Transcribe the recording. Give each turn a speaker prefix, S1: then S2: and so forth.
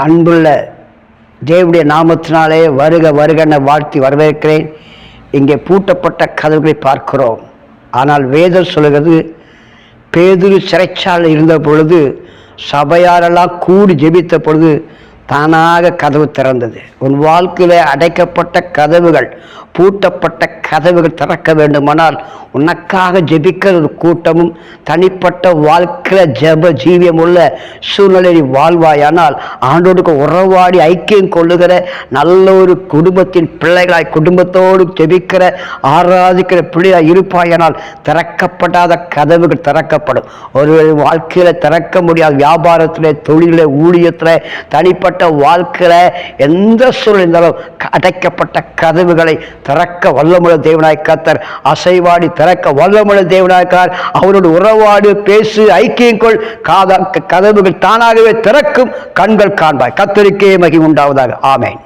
S1: அன்புள்ள தேவடைய நாமத்தினாலே வருக வருகன வாழ்த்தி வரவேற்கிறேன். இங்கே பூட்டப்பட்ட கதவுகளை பார்க்கிறோம். ஆனால் வேதம் சொல்கிறது பேதுரு சிறைச்சாலை இருந்த பொழுது சபையாரெல்லாம் கூடி ஜெபித்த பொழுது தானாக கதவு திறந்தது. உன் வாழ்க்கையில் அடைக்கப்பட்ட கதவுகள் பூட்டப்பட்ட கதவுகள் திறக்க வேண்டுமானால் உனக்காக ஜெபிக்கிற ஒரு கூட்டமும் தனிப்பட்ட வாழ்க்கையில் ஜப ஜீவியம் உள்ள சூழ்நிலை வாழ்வாயானால் ஆண்டோடுக்கு உறவாடி ஐக்கியம் கொள்ளுகிற நல்ல ஒரு குடும்பத்தின் பிள்ளைகளாய் குடும்பத்தோடு ஜெபிக்கிற ஆராதிக்கிற பிள்ளையாய் இருப்பாயானால் திறக்கப்படாத கதவுகள் திறக்கப்படும். ஒரு வாழ்க்கையில் திறக்க முடியாத வியாபாரத்தில் தொழிலில் ஊழியத்தில் தனிப்பட்ட வாழ்க்கையில் எந்த சூழ்நிலை இருந்தாலும் அடைக்கப்பட்ட கதவுகளை திறக்க வல்லமுள்ள தேவனாய் கத்தர் அசைவாடி திறக்க வல்லமுள்ள தேவனாய்க்கார் அவரோடு உறவாடு பேசு ஐக்கியம் கொள் காத கதவுகள் தானாகவே திறக்கும் கண்கள் காண்பாய். கத்தருக்கே மகி உண்டாவதாக. ஆமேன்.